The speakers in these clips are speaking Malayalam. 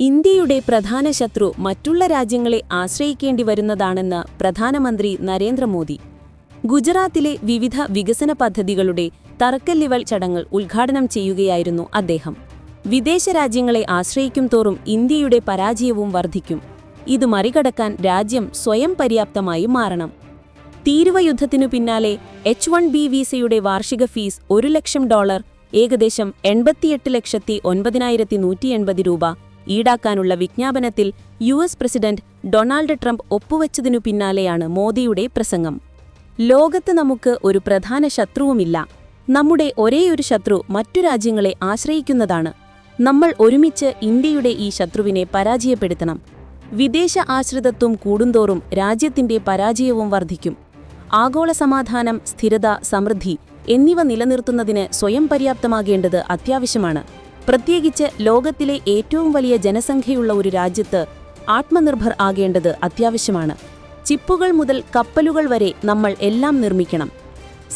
ഇന്ത്യയുടെ പ്രധാന ശത്രു മറ്റുള്ള രാജ്യങ്ങളെ ആശ്രയിക്കേണ്ടി വരുന്നതാണെന്ന് പ്രധാനമന്ത്രി നരേന്ദ്രമോദി. ഗുജറാത്തിലെ വിവിധ വികസന പദ്ധതികളുടെ തറക്കല്ലിവൽ ചടങ്ങ് ഉദ്ഘാടനം ചെയ്യുകയായിരുന്നു അദ്ദേഹം. വിദേശ രാജ്യങ്ങളെ ആശ്രയിക്കും തോറും ഇന്ത്യയുടെ പരാജയവും വർദ്ധിക്കും ഇത് മറികടക്കാൻ രാജ്യം സ്വയം പര്യാപ്തമായി മാറണം. തീരുവയുദ്ധത്തിനു പിന്നാലെ എച്ച് വൺ ബി വിസയുടെ വാർഷിക ഫീസ് ഒരു ലക്ഷം ഡോളർ ഏകദേശം എൺപത്തിയെട്ട് ലക്ഷത്തി ഒൻപതിനായിരത്തി നൂറ്റി എൺപത് രൂപ ഈടാക്കാനുള്ള വിജ്ഞാപനത്തിൽ U S president Donald Trump ഒപ്പുവച്ചതിനു പിന്നാലെയാണ് മോദിയുടെ പ്രസംഗം. ലോകത്ത് നമുക്ക് ഒരു പ്രധാന ശത്രുവുമില്ല. നമ്മുടെ ഒരേയൊരു ശത്രു മറ്റു രാജ്യങ്ങളെ ആശ്രയിക്കുന്നതാണ്. നമ്മൾ ഒരുമിച്ച് ഇന്ത്യയുടെ ഈ ശത്രുവിനെ പരാജയപ്പെടുത്തണം. വിദേശ ആശ്രിതത്വം കൂടുന്തോറും രാജ്യത്തിന്റെ പരാജയവും വർദ്ധിക്കും ആഗോള സമാധാനം സ്ഥിരത സമൃദ്ധി എന്നിവ നിലനിർത്തുന്നതിന് സ്വയം പര്യാപ്തമാകേണ്ടത് അത്യാവശ്യമാണ്. പ്രത്യേകിച്ച് ലോകത്തിലെ ഏറ്റവും വലിയ ജനസംഖ്യയുള്ള ഒരു രാജ്യത്ത് ആത്മനിർഭർ ആകേണ്ടത് അത്യാവശ്യമാണ്. ചിപ്പുകൾ മുതൽ കപ്പലുകൾ വരെ നമ്മൾ എല്ലാം നിർമ്മിക്കണം.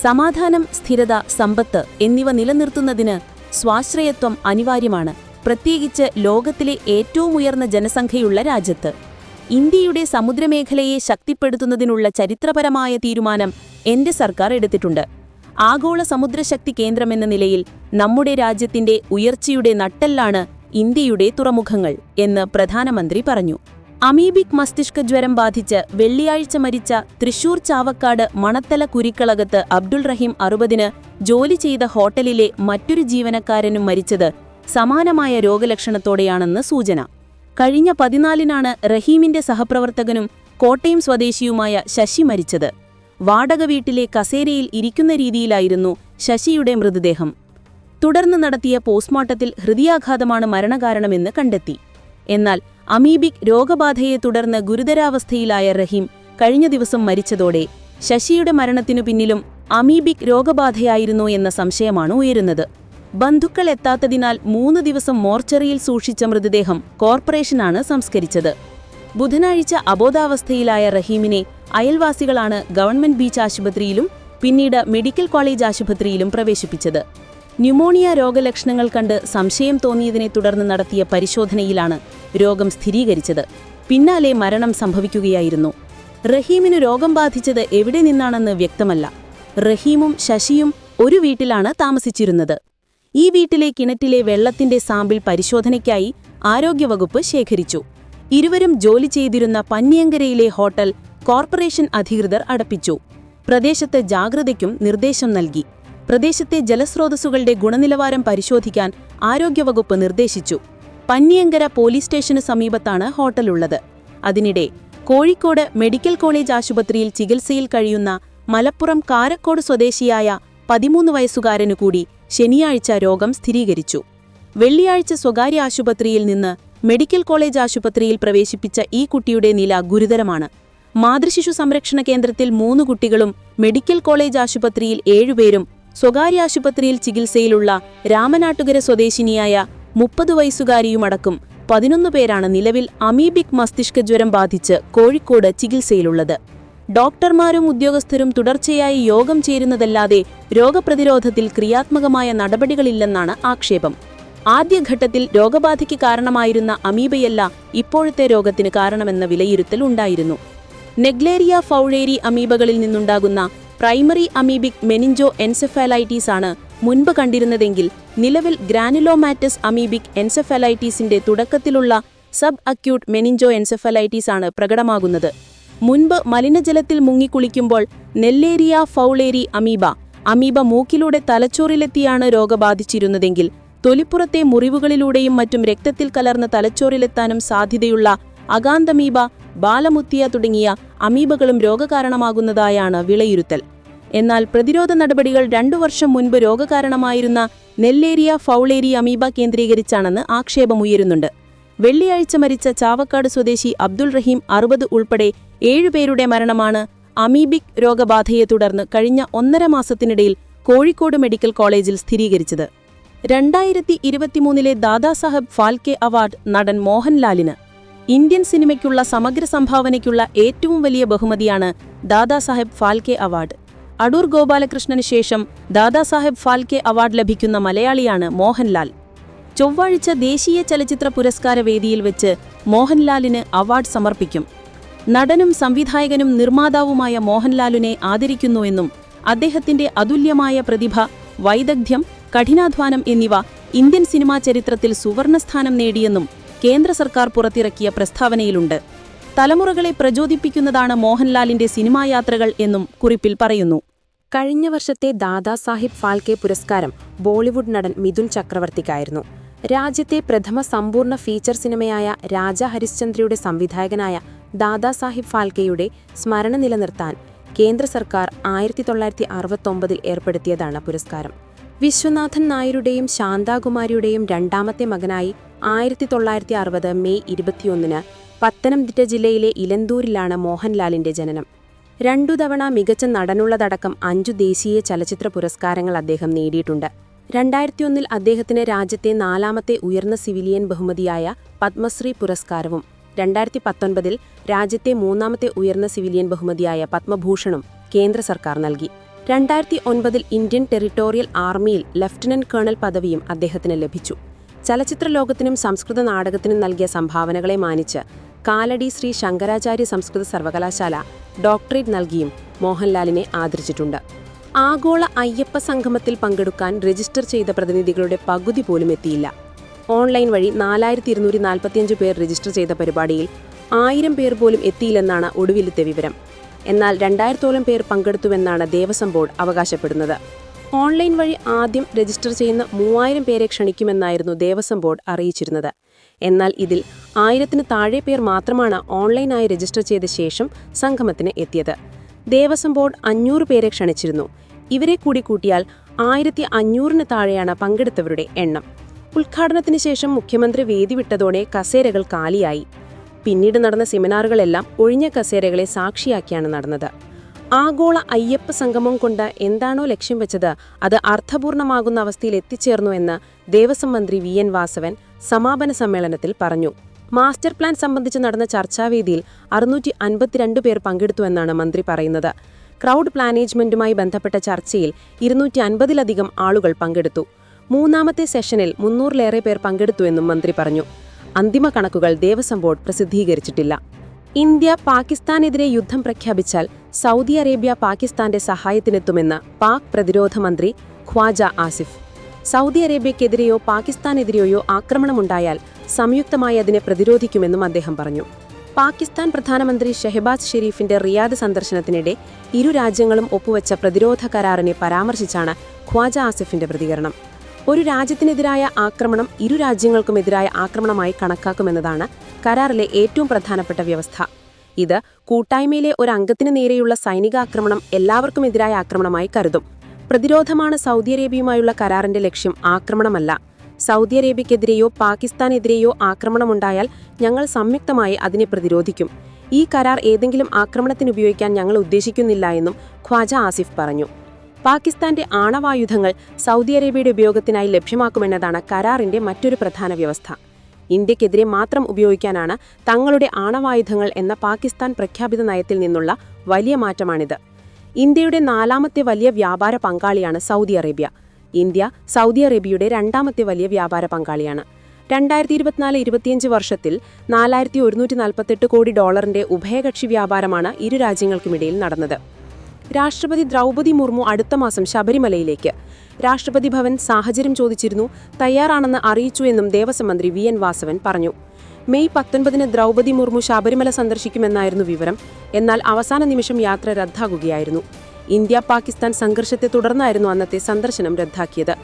സമാധാനം സ്ഥിരത സമ്പത്ത് എന്നിവ നിലനിർത്തുന്നതിന് സ്വാശ്രയത്വം അനിവാര്യമാണ്. പ്രത്യേകിച്ച് ലോകത്തിലെ ഏറ്റവും ഉയർന്ന ജനസംഖ്യയുള്ള രാജ്യത്ത്. ഇന്ത്യയുടെ സമുദ്രമേഖലയെ ശക്തിപ്പെടുത്തുന്നതിനുള്ള ചരിത്രപരമായ തീരുമാനം എന്റെ സർക്കാർ എടുത്തിട്ടുണ്ട്. ആഗോള സമുദ്രശക്തി കേന്ദ്രമെന്ന നിലയിൽ നമ്മുടെ രാജ്യത്തിന്റെ ഉയർച്ചയുടെ നട്ടെല്ലാണ് ഇന്ത്യയുടെ തുറമുഖങ്ങൾ എന്ന് പ്രധാനമന്ത്രി പറഞ്ഞു. അമീബിക് മസ്തിഷ്ക ജ്വരം ബാധിച്ച് വെള്ളിയാഴ്ച മരിച്ച തൃശൂർ ചാവക്കാട് മണത്തല കുരിക്കളകത്ത് അബ്ദുൾ റഹീം അറുപതിന് ജോലി ചെയ്ത ഹോട്ടലിലെ മറ്റൊരു ജീവനക്കാരനും മരിച്ചത് സമാനമായ രോഗലക്ഷണത്തോടെയാണെന്ന് സൂചന. കഴിഞ്ഞ പതിനാലിനാണ് റഹീമിന്റെ സഹപ്രവർത്തകനും കോട്ടയം സ്വദേശിയുമായ ശശി മരിച്ചത്. വാടക വീട്ടിലെ കസേരയിൽ ഇരിക്കുന്ന രീതിയിലായിരുന്നു ശശിയുടെ മൃതദേഹം. തുടർന്ന് നടത്തിയ പോസ്റ്റ്മോർട്ടത്തിൽ ഹൃദയാഘാതമാണ് മരണകാരണമെന്ന് കണ്ടെത്തി. എന്നാൽ അമീബിക് രോഗബാധയെ തുടർന്ന് ഗുരുതരാവസ്ഥയിലായ റഹീം കഴിഞ്ഞ ദിവസം മരിച്ചതോടെ ശശിയുടെ മരണത്തിനു പിന്നിലും അമീബിക് രോഗബാധയായിരുന്നു എന്ന സംശയമാണ് ഉയരുന്നത്. ബന്ധുക്കൾ എത്താത്തതിനാൽ മൂന്ന് ദിവസം മോർച്ചറിയിൽ സൂക്ഷിച്ച മൃതദേഹം കോർപ്പറേഷനാണ് സംസ്കരിച്ചത്. ബുധനാഴ്ച അബോധാവസ്ഥയിലായ റഹീമിനെ അയൽവാസികളാണ് ഗവൺമെന്റ് ബീച്ച് ആശുപത്രിയിലും പിന്നീട് മെഡിക്കൽ കോളേജ് ആശുപത്രിയിലും പ്രവേശിപ്പിച്ചത്. ന്യൂമോണിയ രോഗലക്ഷണങ്ങൾ കണ്ട് സംശയം തോന്നിയതിനെ തുടർന്ന് നടത്തിയ പരിശോധനയിലാണ് രോഗം സ്ഥിരീകരിച്ചത്. പിന്നാലെ മരണം സംഭവിക്കുകയായിരുന്നു. റഹീമിനു രോഗം ബാധിച്ചത് എവിടെ നിന്നാണെന്ന് വ്യക്തമല്ല. റഹീമും ശശിയും ഒരു വീട്ടിലാണ് താമസിച്ചിരുന്നത്. ഈ വീട്ടിലെ കിണറ്റിലെ വെള്ളത്തിന്റെ സാമ്പിൾ പരിശോധനയ്ക്കായി ആരോഗ്യവകുപ്പ് ശേഖരിച്ചു. ഇരുവരും ജോലി ചെയ്തിരുന്ന പന്നിയങ്കരയിലെ ഹോട്ടൽ കോർപ്പറേഷൻ അധികൃതർ അടപ്പിച്ചു. പ്രദേശത്ത് ജാഗ്രതയ്ക്കും നിർദ്ദേശം നൽകി. പ്രദേശത്തെ ജലസ്രോതസ്സുകളുടെ ഗുണനിലവാരം പരിശോധിക്കാൻ ആരോഗ്യവകുപ്പ് നിർദ്ദേശിച്ചു. പന്നിയങ്കര പോലീസ് സ്റ്റേഷന് സമീപത്താണ് ഹോട്ടലുള്ളത്. അതിനിടെ കോഴിക്കോട് മെഡിക്കൽ കോളേജ് ആശുപത്രിയിൽ ചികിത്സയിൽ കഴിയുന്ന മലപ്പുറം കാരക്കോട് സ്വദേശിയായ പതിമൂന്ന് വയസ്സുകാരനു കൂടി ശനിയാഴ്ച രോഗം സ്ഥിരീകരിച്ചു. വെള്ളിയാഴ്ച സ്വകാര്യ ആശുപത്രിയിൽ നിന്ന് മെഡിക്കൽ കോളേജ് ആശുപത്രിയിൽ പ്രവേശിപ്പിച്ച ഈ കുട്ടിയുടെ നില ഗുരുതരമാണ്. മാതൃശിശു സംരക്ഷണ കേന്ദ്രത്തിൽ മൂന്ന് കുട്ടികളും മെഡിക്കൽ കോളേജ് ആശുപത്രിയിൽ ഏഴുപേരും സ്വകാര്യ ആശുപത്രിയിൽ ചികിത്സയിലുള്ള രാമനാട്ടുകര സ്വദേശിനിയായ മുപ്പത് വയസ്സുകാരിയുമടക്കം പതിനൊന്ന് പേരാണ് നിലവിൽ അമീബിക് മസ്തിഷ്ക ജ്വരം ബാധിച്ച് കോഴിക്കോട് ചികിത്സയിലുള്ളത്. ഡോക്ടർമാരും ഉദ്യോഗസ്ഥരും തുടർച്ചയായി യോഗം ചേരുന്നതല്ലാതെ രോഗപ്രതിരോധത്തിൽ ക്രിയാത്മകമായ നടപടികളില്ലെന്നാണ് ആക്ഷേപം. ആദ്യഘട്ടത്തിൽ രോഗബാധയ്ക്ക് കാരണമായിരുന്ന അമീബയല്ല ഇപ്പോഴത്തെ രോഗത്തിന് കാരണമെന്ന വിലയിരുത്തൽ ഉണ്ടായിരുന്നു. നെഗ്ലേറിയ ഫൗളേരി അമീബകളിൽ നിന്നുണ്ടാകുന്ന പ്രൈമറി അമീബിക് മെനിഞ്ചോ എൻസെഫാലൈറ്റീസ് ആണ് മുൻപ് കണ്ടിരുന്നതെങ്കിൽ നിലവിൽ ഗ്രാനുലോമാറ്റസ് അമീബിക് എൻസെഫലൈറ്റീസിന്റെ തുടക്കത്തിലുള്ള സബ് അക്യൂട്ട് മെനിഞ്ചോ എൻസെഫലൈറ്റീസ് ആണ് പ്രകടമാകുന്നത്. മുൻപ് മലിനജലത്തിൽ മുങ്ങിക്കുളിക്കുമ്പോൾ നെല്ലേരിയ ഫൗളേരി അമീബ അമീബ മൂക്കിലൂടെ തലച്ചോറിലെത്തിയാണ് രോഗബാധിച്ചിരുന്നതെങ്കിൽ തൊലിപ്പുറത്തെ മുറിവുകളിലൂടെയും മറ്റും രക്തത്തിൽ കലർന്ന് തലച്ചോറിലെത്താനും സാധ്യതയുള്ള അകാന്തമീബ ബാലമുത്തിയ തുടങ്ങിയ അമീബകളും രോഗകാരണമാകുന്നതായാണ് വിലയിരുത്തൽ. എന്നാൽ പ്രതിരോധ നടപടികൾ രണ്ടു വർഷം മുൻപ് രോഗകാരണമായിരുന്ന നെല്ലേരിയ ഫൗളേരി അമീബ കേന്ദ്രീകരിച്ചാണെന്ന് ആക്ഷേപമുയരുന്നുണ്ട്. വെള്ളിയാഴ്ച മരിച്ച ചാവക്കാട് സ്വദേശി അബ്ദുൾ റഹീം അറുപത് ഉൾപ്പെടെ ഏഴുപേരുടെ മരണമാണ് അമീബിക് രോഗബാധയെ തുടർന്ന് കഴിഞ്ഞ ഒന്നര മാസത്തിനിടയിൽ കോഴിക്കോട് മെഡിക്കൽ കോളേജിൽ സ്ഥിരീകരിച്ചത്. രണ്ടായിരത്തി ഇരുപത്തിമൂന്നിലെ ദാദാസാഹബ് ഫാൽക്കെ അവാർഡ് നടൻ മോഹൻലാലിന് ഇന്ത്യൻ സിനിമയ്ക്കുള്ള സമഗ്ര സംഭാവനയ്ക്കുള്ള ഏറ്റവും വലിയ ബഹുമതിയാണ് ദാദാസാഹേബ് ഫാൽക്കെ അവാർഡ്. അടൂർ ഗോപാലകൃഷ്ണന് ശേഷം ദാദാസാഹേബ് ഫാൽക്കെ അവാർഡ് ലഭിക്കുന്ന മലയാളിയാണ് മോഹൻലാൽ. ചൊവ്വാഴ്ച ദേശീയ ചലച്ചിത്ര പുരസ്കാര വേദിയിൽ വെച്ച് മോഹൻലാലിന് അവാർഡ് സമർപ്പിക്കും. നടനും സംവിധായകനും നിർമ്മാതാവുമായ മോഹൻലാലിനെ ആദരിക്കുന്നുവെന്നും അദ്ദേഹത്തിന്റെ അതുല്യമായ പ്രതിഭ വൈദഗ്ധ്യം കഠിനാധ്വാനം എന്നിവ ഇന്ത്യൻ സിനിമാ ചരിത്രത്തിൽ സുവർണസ്ഥാനം നേടിയെന്നും കേന്ദ്ര സർക്കാർ പുറത്തിറക്കിയ പ്രസ്താവനയിലുണ്ട്. തലമുറകളെ പ്രചോദിപ്പിക്കുന്നതാണ് മോഹൻലാലിന്റെ സിനിമായാത്രകൾ എന്നും കുറിപ്പിൽ പറയുന്നു. കഴിഞ്ഞ വർഷത്തെ ദാദാസാഹിബ് ഫാൽക്കെ പുരസ്കാരം ബോളിവുഡ് നടൻ മിഥുൻ ചക്രവർത്തിക്കായിരുന്നു. രാജ്യത്തെ പ്രഥമ സമ്പൂർണ ഫീച്ചർ സിനിമയായ രാജ ഹരിശ്ചന്ദ്രയുടെ സംവിധായകനായ ദാദാസാഹിബ് ഫാൽക്കെയുടെ സ്മരണ നിലനിർത്താൻ കേന്ദ്ര സർക്കാർ ആയിരത്തി തൊള്ളായിരത്തി അറുപത്തൊമ്പതിൽ ഏർപ്പെടുത്തിയതാണ് പുരസ്കാരം. വിശ്വനാഥൻ നായരുടെയും ശാന്താകുമാരിയുടെയും രണ്ടാമത്തെ മകനായി ആയിരത്തി തൊള്ളായിരത്തി അറുപത് മെയ് ഇരുപത്തിയൊന്നിന് പത്തനംതിട്ട ജില്ലയിലെ ഇലന്തൂരിലാണ് മോഹൻലാലിന്റെ ജനനം. രണ്ടു തവണ മികച്ച നടനുള്ളതടക്കം അഞ്ചു ദേശീയ ചലച്ചിത്ര പുരസ്കാരങ്ങൾ അദ്ദേഹം നേടിയിട്ടുണ്ട്. രണ്ടായിരത്തിയൊന്നിൽ അദ്ദേഹത്തിന് രാജ്യത്തെ നാലാമത്തെ ഉയർന്ന സിവിലിയൻ ബഹുമതിയായ പത്മശ്രീ പുരസ്കാരവും രണ്ടായിരത്തി പത്തൊൻപതിൽ രാജ്യത്തെ മൂന്നാമത്തെ ഉയർന്ന സിവിലിയൻ ബഹുമതിയായ പത്മഭൂഷണും കേന്ദ്ര സർക്കാർ നൽകി. രണ്ടായിരത്തി ഒൻപതിൽ ഇന്ത്യൻ ടെറിട്ടോറിയൽ ആർമിയിൽ ലഫ്റ്റനന്റ് കേണൽ പദവിയും അദ്ദേഹത്തിന് ലഭിച്ചു. ചലച്ചിത്ര ലോകത്തിനും സംസ്കൃത നാടകത്തിനും നൽകിയ സംഭാവനകളെ മാനിച്ച് കാലടി ശ്രീ ശങ്കരാചാര്യ സംസ്കൃത സർവകലാശാല ഡോക്ടറേറ്റ് നൽകിയും മോഹൻലാലിനെ ആദരിച്ചിട്ടുണ്ട്. ആഗോള അയ്യപ്പ സംഗമത്തിൽ പങ്കെടുക്കാൻ രജിസ്റ്റർ ചെയ്ത പ്രതിനിധികളുടെ പകുതി പോലും എത്തിയില്ല. ഓൺലൈൻ വഴി നാലായിരത്തി ഇരുന്നൂറ്റി നാൽപ്പത്തിയഞ്ച് പേർ രജിസ്റ്റർ ചെയ്ത പരിപാടിയിൽ ആയിരം പേർ പോലും എത്തിയില്ലെന്നാണ് ഒടുവിലത്തെ വിവരം. എന്നാൽ രണ്ടായിരത്തോളം പേർ പങ്കെടുത്തുവെന്നാണ് ദേവസ്വം ബോർഡ് അവകാശപ്പെടുന്നത്. ഓൺലൈൻ വഴി ആദ്യം രജിസ്റ്റർ ചെയ്യുന്ന മൂവായിരം പേരെ ക്ഷണിക്കുമെന്നായിരുന്നു ദേവസ്വം ബോർഡ് അറിയിച്ചിരുന്നത്. എന്നാൽ ഇതിൽ ആയിരത്തിന് താഴെ പേർ മാത്രമാണ് ഓൺലൈനായി രജിസ്റ്റർ ചെയ്ത ശേഷം സംഗമത്തിന് എത്തിയത്. ദേവസ്വം ബോർഡ് അഞ്ഞൂറ് പേരെ ക്ഷണിച്ചിരുന്നു. ഇവരെ കൂടി കൂട്ടിയാൽ ആയിരത്തി അഞ്ഞൂറിന് താഴെയാണ് പങ്കെടുത്തവരുടെ എണ്ണം. ഉദ്ഘാടനത്തിന് ശേഷം മുഖ്യമന്ത്രി വേദി വിട്ടതോടെ കസേരകൾ കാലിയായി. പിന്നീട് നടന്ന സെമിനാറുകളെല്ലാം ഒഴിഞ്ഞ കസേരകളെ സാക്ഷിയാക്കിയാണ് നടന്നത്. ആഗോള അയ്യപ്പ സംഗമം കൊണ്ട് എന്താണോ ലക്ഷ്യം വെച്ചത് അത് അർത്ഥപൂർണമാകുന്ന അവസ്ഥയിൽ എത്തിച്ചേർന്നു എന്ന് ദേവസ്വം മന്ത്രി വി. എൻ. വാസവൻ സമാപന സമ്മേളനത്തിൽ പറഞ്ഞു. മാസ്റ്റർ പ്ലാൻ സംബന്ധിച്ച് നടന്ന ചർച്ചാവേദിയിൽ അറുന്നൂറ്റി അൻപത്തിരണ്ട് പേർ പങ്കെടുത്തുവെന്നാണ് മന്ത്രി പറയുന്നത്. ക്രൗഡ് പ്ലാനേജ്മെന്റുമായി ബന്ധപ്പെട്ട ചർച്ചയിൽ ഇരുന്നൂറ്റി അൻപതിലധികം ആളുകൾ പങ്കെടുത്തു. മൂന്നാമത്തെ സെഷനിൽ മുന്നൂറിലേറെ പേർ പങ്കെടുത്തുവെന്നും മന്ത്രി പറഞ്ഞു. അന്തിമ കണക്കുകൾ ദേവസ്വം ബോർഡ് പ്രസിദ്ധീകരിച്ചിട്ടില്ല. ഇന്ത്യ പാകിസ്ഥാനെതിരെ യുദ്ധം പ്രഖ്യാപിച്ചാൽ സൗദി അറേബ്യ പാകിസ്ഥാന്റെ സഹായത്തിനെത്തുമെന്ന് പാക് പ്രതിരോധ മന്ത്രി ഖ്വാജ ആസിഫ്. സൗദി അറേബ്യക്കെതിരെയോ പാകിസ്ഥാനെതിരെയോ ആക്രമണമുണ്ടായാൽ സംയുക്തമായി അതിനെ പ്രതിരോധിക്കുമെന്നും അദ്ദേഹം പറഞ്ഞു. പാകിസ്ഥാൻ പ്രധാനമന്ത്രി ഷെഹബാസ് ഷെരീഫിന്റെ റിയാദ് സന്ദർശനത്തിനിടെ ഇരു രാജ്യങ്ങളും ഒപ്പുവെച്ച പ്രതിരോധ കരാറിനെ പരാമർശിച്ചാണ് ഖ്വാജ ആസിഫിന്റെ പ്രതികരണം. ഒരു രാജ്യത്തിനെതിരായ ആക്രമണം ഇരു രാജ്യങ്ങൾക്കുമെതിരായ ആക്രമണമായി കണക്കാക്കുമെന്നതാണ് കരാറിലെ ഏറ്റവും പ്രധാനപ്പെട്ട വ്യവസ്ഥ. ഇത് കൂട്ടായ്മയിലെ ഒരു അംഗത്തിന് നേരെയുള്ള സൈനികാക്രമണം എല്ലാവർക്കുമെതിരായ ആക്രമണമായി കരുതും. പ്രതിരോധമാണ് സൗദി അറേബ്യയുമായുള്ള കരാറിന്റെ ലക്ഷ്യം ആക്രമണമല്ല. സൗദി അറേബ്യക്കെതിരെയോ പാകിസ്ഥാനെതിരെയോ ആക്രമണമുണ്ടായാൽ ഞങ്ങൾ സംയുക്തമായി അതിനെ പ്രതിരോധിക്കും. ഈ കരാർ ഏതെങ്കിലും ആക്രമണത്തിന് ഉപയോഗിക്കാൻ ഞങ്ങൾ ഉദ്ദേശിക്കുന്നില്ല എന്നും ഖ്വാജ ആസിഫ് പറഞ്ഞു. പാകിസ്ഥാന്റെ ആണവായുധങ്ങൾ സൗദി അറേബ്യയുടെ ഉപയോഗത്തിനായി ലഭ്യമാക്കുമെന്നതാണ് കരാറിന്റെ മറ്റൊരു പ്രധാന വ്യവസ്ഥ. ഇന്ത്യക്കെതിരെ മാത്രം ഉപയോഗിക്കാനാണ് തങ്ങളുടെ ആണവായുധങ്ങൾ എന്ന പാകിസ്ഥാൻ പ്രഖ്യാപിത നയത്തിൽ നിന്നുള്ള വലിയ മാറ്റമാണിത്. ഇന്ത്യയുടെ നാലാമത്തെ വലിയ വ്യാപാര പങ്കാളിയാണ് സൗദി അറേബ്യ. ഇന്ത്യ സൗദി അറേബ്യയുടെ രണ്ടാമത്തെ വലിയ വ്യാപാര പങ്കാളിയാണ്. രണ്ടായിരത്തി ഇരുപത്തിനാല് ഇരുപത്തിയഞ്ച് വർഷത്തിൽ നാലായിരത്തി ഒരുന്നൂറ്റി നാൽപ്പത്തെട്ട് കോടി ഡോളറിന്റെ ഉഭയകക്ഷി വ്യാപാരമാണ് ഇരു രാജ്യങ്ങൾക്കുമിടയിൽ നടന്നത്. രാഷ്ട്രപതി ദ്രൗപതി മുർമു അടുത്ത മാസം ശബരിമലയിലേക്ക്. രാഷ്ട്രപതി ഭവൻ സാഹചര്യം ചോദിച്ചിരുന്നു തയ്യാറാണെന്ന് അറിയിച്ചു എന്നും ദേവസ്വം മന്ത്രി വി. എൻ. വാസവൻ പറഞ്ഞു. മെയ് പത്തൊൻപതിന് ദ്രൗപതി മുർമു ശബരിമല സന്ദർശിക്കുമെന്നായിരുന്നു വിവരം. എന്നാൽ അവസാന നിമിഷം യാത്ര റദ്ദാകുകയായിരുന്നു. ഇന്ത്യ പാകിസ്ഥാൻ സംഘർഷത്തെ തുടർന്നായിരുന്നു അന്നത്തെ സന്ദർശനം റദ്ദാക്കിയത്.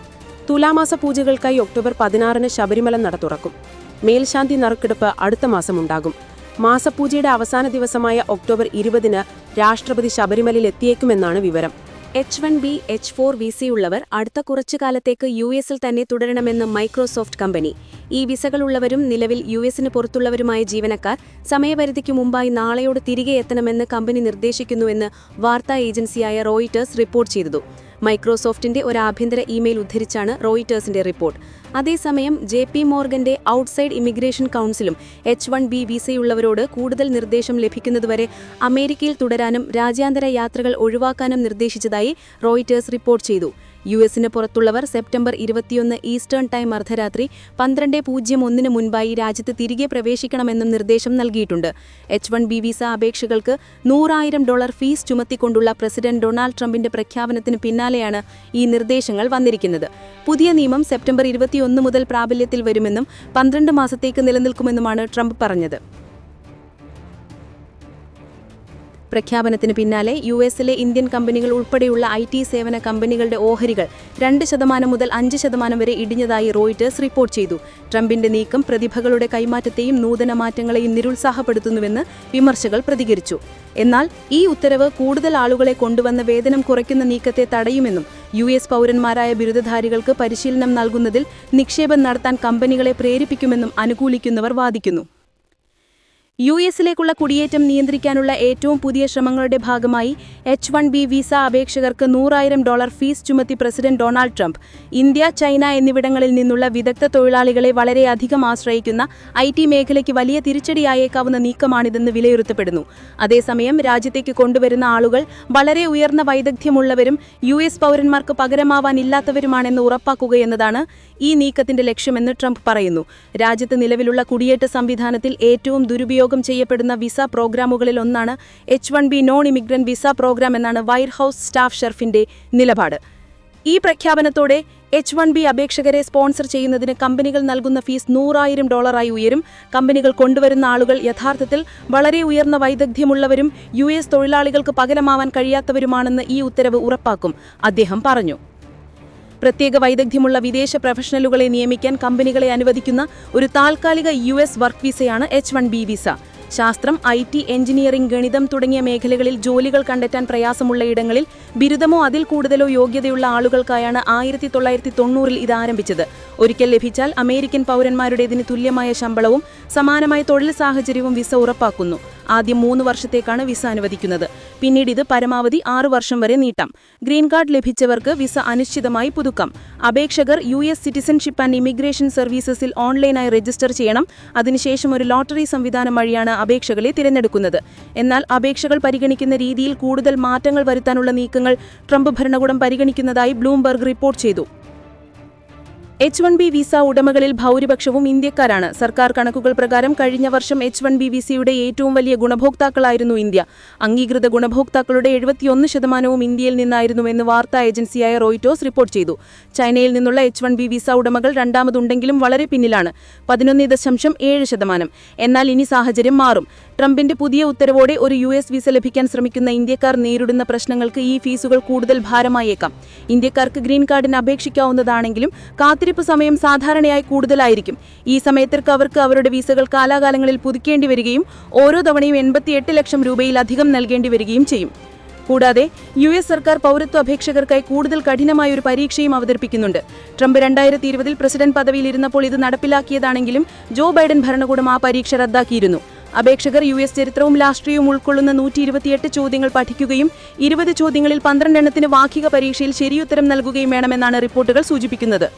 തുലാമാസ പൂജകൾക്കായി ഒക്ടോബർ പതിനാറിന് ശബരിമല നട തുറക്കും. മേൽശാന്തി നറുക്കെടുപ്പ് അടുത്ത മാസം ഉണ്ടാകും മാസപൂജയുടെ അവസാന ദിവസമായ ഒക്ടോബർ ഇരുപതിന് രാഷ്ട്രപതി ശബരിമലയിൽ എത്തിയേക്കുമെന്നാണ് വിവരം. H one B H four V സിയുള്ളവർ അടുത്ത കുറച്ചു കാലത്തേക്ക് യു എസിൽ തന്നെ തുടരണമെന്ന് മൈക്രോസോഫ്റ്റ് കമ്പനി. ഈ വിസകളുള്ളവരും നിലവിൽ യു എസിന് പുറത്തുള്ളവരുമായ ജീവനക്കാർ സമയപരിധിക്ക് മുമ്പായി നാളെയോട് തിരികെ എത്തണമെന്ന് കമ്പനി നിർദ്ദേശിക്കുന്നുവെന്ന് വാർത്താ ഏജൻസിയായ റോയിറ്റേഴ്സ് റിപ്പോർട്ട് ചെയ്തു. മൈക്രോസോഫ്റ്റിന്റെ ഒരു ആഭ്യന്തര ഇമെയിൽ ഉദ്ധരിച്ചാണ് റോയിറ്റേഴ്സിന്റെ റിപ്പോർട്ട്. അതേസമയം ജെ പി മോർഗന്റെ ഔട്ട്സൈഡ് ഇമിഗ്രേഷൻ കൗൺസിലും എച്ച് വൺ ബി വിസയുള്ളവരോട് കൂടുതൽ നിർദ്ദേശം ലഭിക്കുന്നതുവരെ അമേരിക്കയിൽ തുടരാനും രാജ്യാന്തര യാത്രകൾ ഒഴിവാക്കാനും നിർദ്ദേശിച്ചതായി റോയിറ്റേഴ്സ് റിപ്പോർട്ട് ചെയ്തു. യു എസിന് പുറത്തുള്ളവർ സെപ്റ്റംബർ ഇരുപത്തിയൊന്ന് ഈസ്റ്റേൺ ടൈം അർദ്ധരാത്രി പന്ത്രണ്ട് പൂജ്യം ഒന്നിന് മുൻപായി രാജ്യത്ത് തിരികെ പ്രവേശിക്കണമെന്നും നിർദ്ദേശം നൽകിയിട്ടുണ്ട്. എച്ച് വൺ ബി വിസ അപേക്ഷകൾക്ക് നൂറായിരം ഡോളർ ഫീസ് ചുമത്തിക്കൊണ്ടുള്ള പ്രസിഡന്റ് ഡൊണാൾഡ് ട്രംപിന്റെ പ്രഖ്യാപനത്തിന് പിന്നാലെയാണ് ഈ നിർദ്ദേശങ്ങൾ വന്നിരിക്കുന്നത്. പുതിയ നിയമം സെപ്റ്റംബർ ഇരുപത്തിയൊന്ന് മുതൽ പ്രാബല്യത്തിൽ വരുമെന്നും പന്ത്രണ്ട് മാസത്തേക്ക് നിലനിൽക്കുമെന്നുമാണ് ട്രംപ് പറഞ്ഞത്. പ്രഖ്യാപനത്തിന് പിന്നാലെ യു എസിലെ ഇന്ത്യൻ കമ്പനികൾ ഉൾപ്പെടെയുള്ള ഐ ടി സേവന കമ്പനികളുടെ ഓഹരികൾ രണ്ട് ശതമാനം മുതൽ അഞ്ച് ശതമാനം വരെ ഇടിഞ്ഞതായി റോയിറ്റേഴ്സ് റിപ്പോർട്ട് ചെയ്തു. ട്രംപിന്റെ നീക്കം പ്രതിഭകളുടെ കൈമാറ്റത്തെയും നൂതന മാറ്റങ്ങളെയും നിരുത്സാഹപ്പെടുത്തുന്നുവെന്ന് വിമർശകർ പ്രതികരിച്ചു. എന്നാൽ ഈ ഉത്തരവ് കൂടുതൽ ആളുകളെ കൊണ്ടുവന്ന വേതനം കുറയ്ക്കുന്ന നീക്കത്തെ തടയുമെന്നും യു എസ് പൗരന്മാരായ ബിരുദധാരികൾക്ക് പരിശീലനം നൽകുന്നതിൽ നിക്ഷേപം നടത്താൻ കമ്പനികളെ പ്രേരിപ്പിക്കുമെന്നും അനുകൂലിക്കുന്നവർ വാദിക്കുന്നു. യു എസിലേക്കുള്ള കുടിയേറ്റം നിയന്ത്രിക്കാനുള്ള ഏറ്റവും പുതിയ ശ്രമങ്ങളുടെ ഭാഗമായി എച്ച് വൺ ബി വിസ അപേക്ഷകർക്ക് നൂറായിരം ഡോളർ ഫീസ് ചുമത്തി president Donald Trump. India China എന്നിവിടങ്ങളിൽ നിന്നുള്ള വിദഗ്ധ തൊഴിലാളികളെ വളരെയധികം ആശ്രയിക്കുന്ന ഐ ടി മേഖലയ്ക്ക് വലിയ തിരിച്ചടിയായേക്കാവുന്ന നീക്കമാണിതെന്ന് വിലയിരുത്തപ്പെടുന്നു. അതേസമയം രാജ്യത്തേക്ക് കൊണ്ടുവരുന്ന ആളുകൾ വളരെ ഉയർന്ന വൈദഗ്ധ്യമുള്ളവരും യു എസ് പൗരന്മാർക്ക് പകരമാവാനില്ലാത്തവരുമാണെന്ന് ഉറപ്പാക്കുകയെന്നതാണ് ഈ നീക്കത്തിന്റെ ലക്ഷ്യമെന്ന് ട്രംപ് പറയുന്നു. രാജ്യത്ത് നിലവിലുള്ള കുടിയേറ്റ സംവിധാനത്തിൽ ഏറ്റവും ദുരുപയോഗം ചെയ്യപ്പെടുന്ന വിസ പ്രോഗ്രാമുകളിൽ ഒന്നാണ് H one B non immigrant visa program എന്നാണ് വൈറ്റ് ഹൌസ് സ്റ്റാഫ് ഷെർഫിന്റെ നിലപാട്. ഈ പ്രഖ്യാപനത്തോടെ എച്ച് വൺ ബി അപേക്ഷകരെ സ്പോൺസർ ചെയ്യുന്നതിന് കമ്പനികൾ നൽകുന്ന ഫീസ് നൂറായിരം ഡോളറായി ഉയരും. കമ്പനികൾ കൊണ്ടുവരുന്ന ആളുകൾ യഥാർത്ഥത്തിൽ വളരെ ഉയർന്ന വൈദഗ്ധ്യമുള്ളവരും യു എസ് തൊഴിലാളികൾക്ക് പകരമാവാൻ കഴിയാത്തവരുമാണെന്ന് ഈ ഉത്തരവ് ഉറപ്പാക്കും അദ്ദേഹം പറഞ്ഞു. പ്രത്യേക വൈദഗ്ധ്യമുള്ള വിദേശ പ്രൊഫഷണലുകളെ നിയമിക്കാൻ കമ്പനികളെ അനുവദിക്കുന്ന ഒരു താൽക്കാലിക യു വർക്ക് വിസയാണ് എച്ച് വൺ ബി വിസ. ശാസ്ത്രം ഐ ടി എഞ്ചിനീയറിംഗ് ഗണിതം തുടങ്ങിയ മേഖലകളിൽ ജോലികൾ കണ്ടെത്താൻ പ്രയാസമുള്ള ഇടങ്ങളിൽ ബിരുദമോ അതിൽ കൂടുതലോ യോഗ്യതയുള്ള ആളുകൾക്കായാണ് ആയിരത്തി തൊള്ളായിരത്തി തൊണ്ണൂറിൽ ഇത് ആരംഭിച്ചത്. ഒരിക്കൽ ലഭിച്ചാൽ അമേരിക്കൻ പൗരന്മാരുടേതിന് തുല്യമായ ശമ്പളവും സമാനമായ തൊഴിൽ സാഹചര്യവും വിസ ഉറപ്പാക്കുന്നു. ആദ്യം മൂന്ന് വർഷത്തേക്കാണ് വിസ അനുവദിക്കുന്നത്. പിന്നീട് ഇത് പരമാവധി ആറു വർഷം വരെ നീട്ടാം. ഗ്രീൻ കാർഡ് ലഭിച്ചവർക്ക് വിസ അനിശ്ചിതമായി പുതുക്കാം. അപേക്ഷകർ U S citizenship and immigration സർവീസസിൽ ഓൺലൈനായി രജിസ്റ്റർ ചെയ്യണം. അതിനുശേഷം ഒരു ലോട്ടറി സംവിധാനം വഴിയാണ് അപേക്ഷകളെ തിരഞ്ഞെടുക്കുന്നത്. എന്നാൽ അപേക്ഷകൾ പരിഗണിക്കുന്ന രീതിയിൽ കൂടുതൽ മാറ്റങ്ങൾ വരുത്താനുള്ള നീക്കങ്ങൾ ട്രംപ് ഭരണകൂടം പരിഗണിക്കുന്നതായി ബ്ലൂംബർഗ് റിപ്പോർട്ട് ചെയ്തു. എച്ച് വൺ ബി വിസ ഉടമകളിൽ ഭൗരിപക്ഷവും ഇന്ത്യക്കാരാണ്. സർക്കാർ കണക്കുകൾ പ്രകാരം കഴിഞ്ഞ വർഷം എച്ച് വൺ ബി വിസയുടെ ഏറ്റവും വലിയ ഗുണഭോക്താക്കളായിരുന്നു ഇന്ത്യ. അംഗീകൃത ഗുണഭോക്താക്കളുടെ എഴുപത്തിയൊന്ന് ശതമാനവും ഇന്ത്യയിൽ നിന്നായിരുന്നു എന്ന് വാർത്താ ഏജൻസിയായ റോയിറ്റോസ് റിപ്പോർട്ട് ചെയ്തു. ചൈനയിൽ നിന്നുള്ള എച്ച് വൺ ബി വിസ ഉടമകൾ രണ്ടാമതുണ്ടെങ്കിലും വളരെ പിന്നിലാണ്. പതിനൊന്ന് ദശാംശം ഏഴ് ശതമാനം. എന്നാൽ ഇനി സാഹചര്യം മാറും. ട്രംപിന്റെ പുതിയ ഉത്തരവോടെ ഒരു യു എസ് വിസ ലഭിക്കാൻ ശ്രമിക്കുന്ന ഇന്ത്യക്കാർ നേരിടുന്ന പ്രശ്നങ്ങൾക്ക് ഈ ഫീസുകൾ കൂടുതൽ ഭാരമായേക്കാം. ഇന്ത്യക്കാർക്ക് ഗ്രീൻ കാർഡിന് അപേക്ഷിക്കാവുന്നതാണെങ്കിലും കാത്തിരിപ്പ് സമയം സാധാരണയായി കൂടുതലായിരിക്കും. ഈ സമയത്തേക്ക് അവർക്ക് അവരുടെ വിസകൾ കാലാകാലങ്ങളിൽ പുതുക്കേണ്ടി വരികയും ഓരോ തവണയും എൺപത്തിയെട്ട് ലക്ഷം രൂപയിലധികം നൽകേണ്ടി വരികയും ചെയ്യും. കൂടാതെ യു എസ് സർക്കാർ പൗരത്വ അപേക്ഷകർക്കായി കൂടുതൽ കഠിനമായ ഒരു പരീക്ഷയും അവതരിപ്പിക്കുന്നുണ്ട്. ട്രംപ് രണ്ടായിരത്തി ഇരുപതിൽ പ്രസിഡന്റ് പദവിയിൽ ഇരുന്നപ്പോൾ ഇത് നടപ്പിലാക്കിയതാണെങ്കിലും ജോ ബൈഡൻ ഭരണകൂടം ആ പരീക്ഷ റദ്ദാക്കിയിരുന്നു. അപേക്ഷകർ യു എസ് ചരിത്രവും രാഷ്ട്രീയവും ഉൾക്കൊള്ളുന്ന നൂറ്റി ഇരുപത്തിയെട്ട് ചോദ്യങ്ങൾ പഠിക്കുകയും ഇരുപത് ചോദ്യങ്ങളിൽ പന്ത്രണ്ടെണ്ണത്തിന് വാർഷിക പരീക്ഷയിൽ ശരിയുത്തരം നൽകുകയും വേണമെന്നാണ് റിപ്പോർട്ടുകൾ സൂചിപ്പിക്കുന്നത്.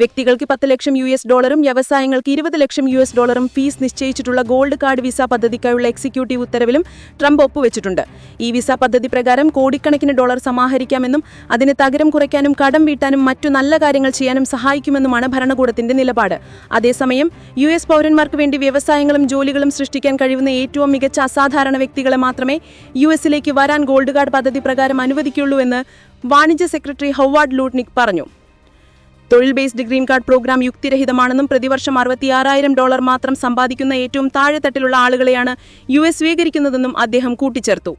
വ്യക്തികൾക്ക് പത്ത് ലക്ഷം യു എസ് ഡോളറും വ്യവസായങ്ങൾക്ക് ഇരുപത് ലക്ഷം യു എസ് ഡോളറും ഫീസ് നിശ്ചയിച്ചിട്ടുള്ള ഗോൾഡ് കാർഡ് വിസ പദ്ധതിക്കായുള്ള എക്സിക്യൂട്ടീവ് ഉത്തരവിലും ട്രംപ് ഒപ്പുവെച്ചിട്ടുണ്ട്. ഈ വിസ പദ്ധതി പ്രകാരം കോടിക്കണക്കിന് ഡോളർ സമാഹരിക്കാമെന്നും അതിന് തകരം കുറയ്ക്കാനും കടം വീട്ടാനും മറ്റു നല്ല കാര്യങ്ങൾ ചെയ്യാനും സഹായിക്കുമെന്നുമാണ് ഭരണകൂടത്തിന്റെ നിലപാട്. അതേസമയം യു എസ് പൗരന്മാർക്ക് വേണ്ടി വ്യവസായങ്ങളും ജോലികളും സൃഷ്ടിക്കാൻ കഴിയുന്ന ഏറ്റവും മികച്ച അസാധാരണ വ്യക്തികളെ മാത്രമേ യു എസിലേക്ക് വരാൻ ഗോൾഡ് കാർഡ് പദ്ധതി പ്രകാരം അനുവദിക്കുള്ളൂ എന്ന് വാണിജ്യ സെക്രട്ടറി ഹൊവാർഡ് ലൂട്ട്നിക് പറഞ്ഞു. തൊഴിൽ ബേസ്ഡ് ഗ്രീൻ കാർഡ് പ്രോഗ്രാം യുക്തിരഹിതമാണെന്നും പ്രതിവർഷം അറുപത്തിയാറായിരം ഡോളർ മാത്രം സമ്പാദിക്കുന്ന ഏറ്റവും താഴെത്തട്ടിലുള്ള ആളുകളെയാണ് യു എസ് സ്വീകരിക്കുന്നതെന്നും അദ്ദേഹം കൂട്ടിച്ചേർത്തു.